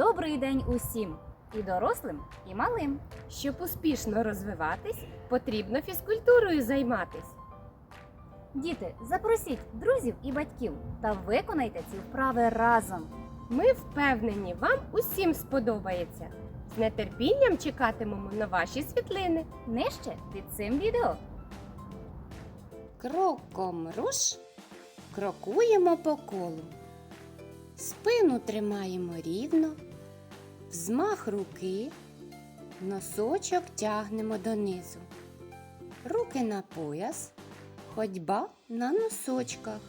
Добрий день усім! І дорослим, і малим. Щоб успішно розвиватись, потрібно фізкультурою займатись. Діти, запросіть друзів і батьків та виконайте ці вправи разом. Ми впевнені, вам усім сподобається. З нетерпінням чекатимемо на ваші світлини. Нижче під цим відео. Кроком руш, крокуємо по колу. Спину тримаємо рівно, взмах руки, носочок тягнемо донизу. Руки на пояс, ходьба на носочках.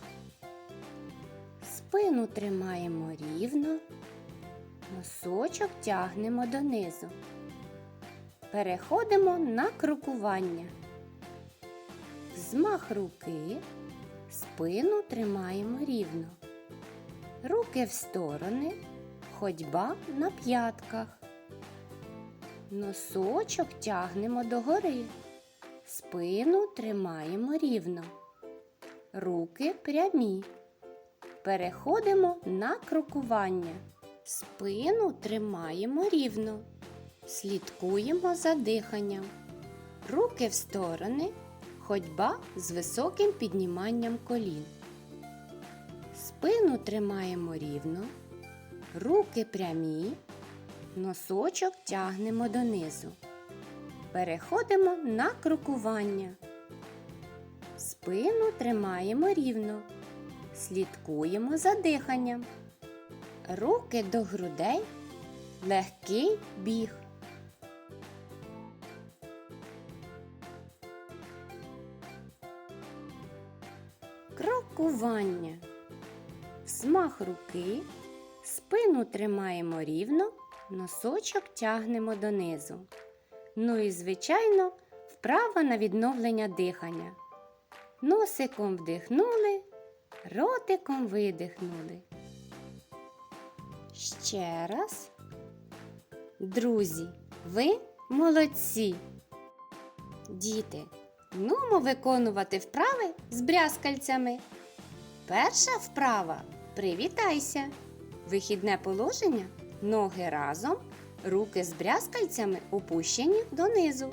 Спину тримаємо рівно, носочок тягнемо донизу. Переходимо на крокування. Взмах руки, спину тримаємо рівно. Руки в сторони, ходьба на п'ятках. Носочок тягнемо догори. Спину тримаємо рівно. Руки прямі. Переходимо на крокування. Спину тримаємо рівно. Слідкуємо за диханням. Руки в сторони, Ходьба з високим підніманням колін. Спину тримаємо рівно, руки прямі, носочок тягнемо донизу. Переходимо на крокування. Спину тримаємо рівно. Слідкуємо за диханням. Руки до грудей, легкий біг. Крокування. Взмах руки. Спину тримаємо рівно, носочок тягнемо донизу. Ну і, звичайно, вправа на відновлення дихання. Носиком вдихнули, ротиком видихнули. Ще раз. Друзі, ви молодці. Діти, нумо виконувати вправи з брязкальцями. Перша вправа привітайся. Вихідне положення ноги разом, руки з брязкальцями опущені донизу.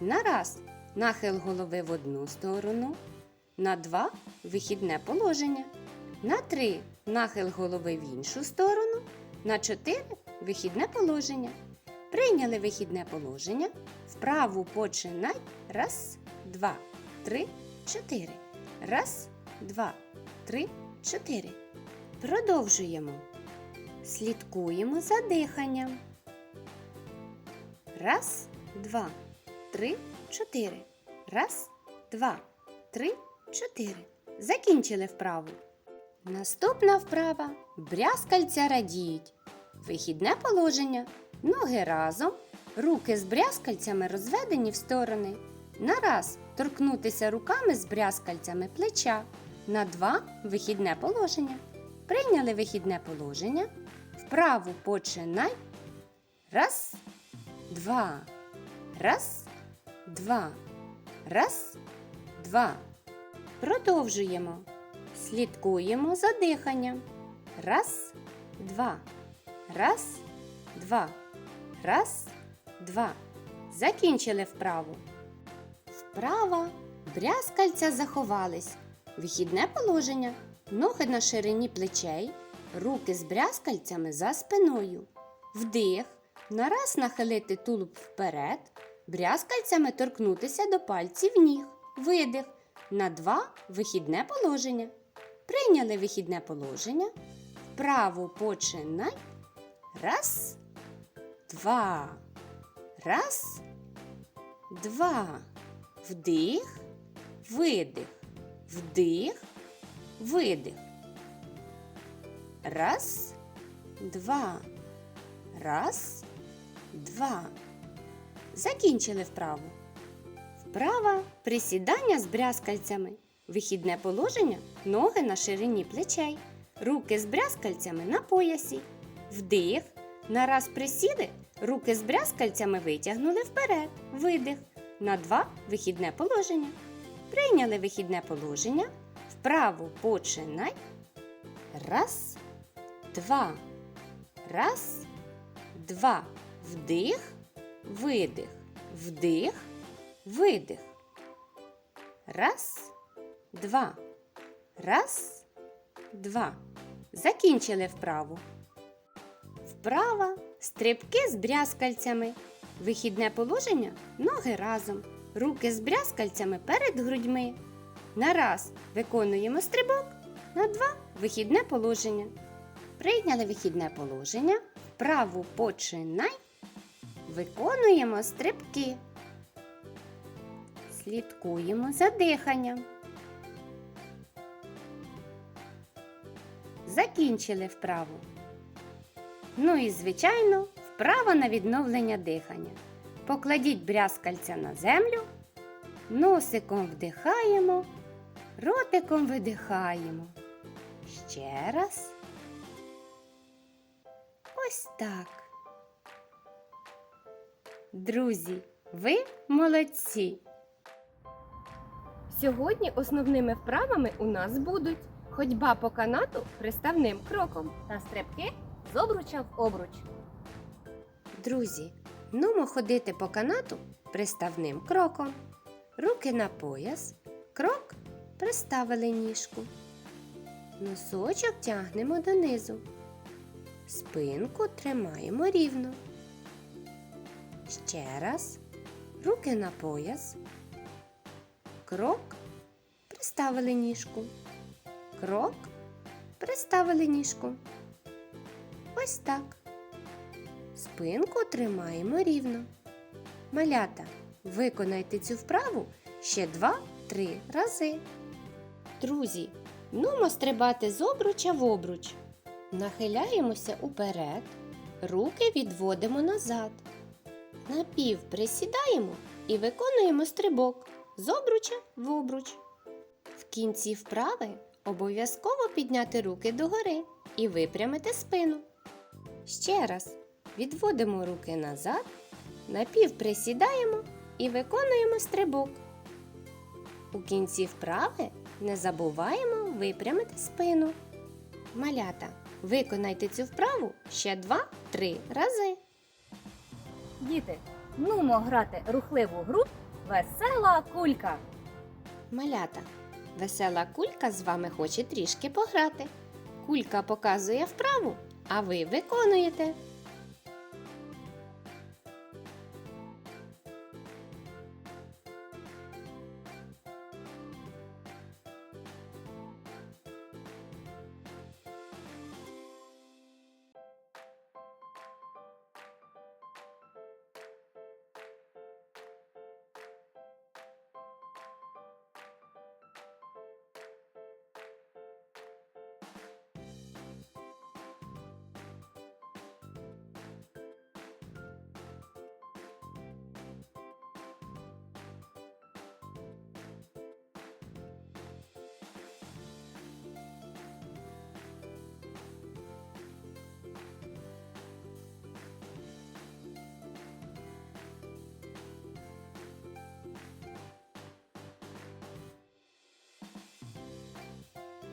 На раз нахил голови в одну сторону. На два вихідне положення. На три нахил голови в іншу сторону. На чотири вихідне положення. Прийняли вихідне положення. Вправу починай. Раз, два, три, чотири. Раз, два, три, чотири. Продовжуємо. Слідкуємо за диханням. Раз, два, три, чотири. Раз, два, три, чотири. Закінчили вправу. Наступна вправа. Брязкальця радіють. Вихідне положення. Ноги разом. Руки з брязкальцями розведені в сторони. На раз торкнутися руками з брязкальцями плеча. На два вихідне положення. Прийняли вихідне положення. Вправу починай. Раз, два. Раз, два. Раз, два. Продовжуємо. Слідкуємо за диханням. Раз, два. Раз, два. Раз, два. Закінчили вправу. Вправа. Брязкальця заховались. Вихідне положення. Ноги на ширині плечей. Руки з брязкальцями за спиною. Вдих. Нараз нахилити тулуб вперед. Брязкальцями торкнутися до пальців ніг. Видих. На два вихідне положення. Прийняли вихідне положення. Вправо починай. Раз, два. Раз, два. Вдих, видих. Вдих, видих. Раз, два. Раз, два. Закінчили вправу. Вправа присідання з брязкальцями. Вихідне положення ноги на ширині плечей. Руки з брязкальцями на поясі. Вдих. Нараз присіли, руки з брязкальцями витягнули вперед. Видих. На два вихідне положення. Прийняли вихідне положення. Вправо починай. Раз, два. Раз, два. Вдих, видих, вдих, видих. Раз, два. Раз, два. Закінчили вправу. Вправа стрибки з брязкальцями. Вихідне положення ноги разом. Руки з брязкальцями перед грудьми. На раз виконуємо стрибок, на два вихідне положення. Прийняли вихідне положення. Вправу починай. Виконуємо стрибки. Слідкуємо за диханням. Закінчили вправу. Ну і, звичайно, вправа на відновлення дихання. Покладіть брязкальця на землю, носиком вдихаємо, ротиком видихаємо. Ще раз. Ось так. Друзі, ви молодці! Сьогодні основними вправами у нас будуть ходьба по канату приставним кроком. Та стрибки з обруча в обруч. Друзі, нумо ходити по канату приставним кроком. Руки на пояс, крок приставили ніжку. Носочок тягнемо донизу. Спинку тримаємо рівно. Ще раз. Руки на пояс. Крок приставили ніжку. Крок приставили ніжку. Ось так. Спинку тримаємо рівно. Малята, виконайте цю вправу ще 2-3 рази. Друзі, нумо стрибати з обруча в обруч. Нахиляємося уперед, руки відводимо назад. Напів присідаємо і виконуємо стрибок з обруча в обруч. В кінці вправи обов'язково підняти руки догори і випрямити спину. Ще раз відводимо руки назад, напів присідаємо і виконуємо стрибок. У кінці вправи не забуваємо випрямити спину. Малята, виконайте цю вправу ще 2-3 рази. Діти, нумо грати рухливу гру Весела кулька. Малята, весела кулька з вами хоче трішки пограти. Кулька показує вправу, а ви виконуєте.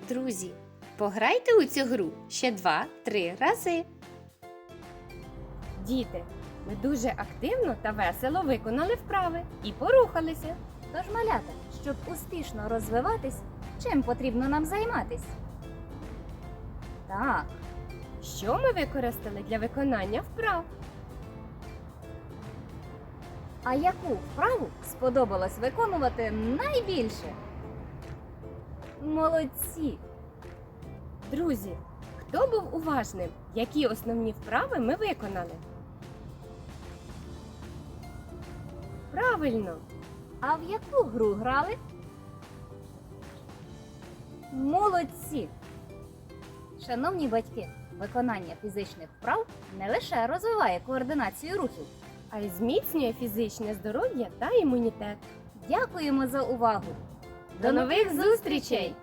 Друзі, пограйте у цю гру ще 2-3 рази. Діти, ми дуже активно та весело виконали вправи і порухалися. Тож, малята, щоб успішно розвиватись, чим потрібно нам займатись? Так, Що ми використали для виконання вправ? а яку вправу сподобалось виконувати найбільше? Молодці! Друзі, хто був уважним? Які основні вправи ми виконали? Правильно! А в яку гру грали? Молодці! Шановні батьки, виконання фізичних вправ не лише розвиває координацію рухів. А й зміцнює фізичне здоров'я та імунітет. Дякуємо за увагу! До нових зустрічей!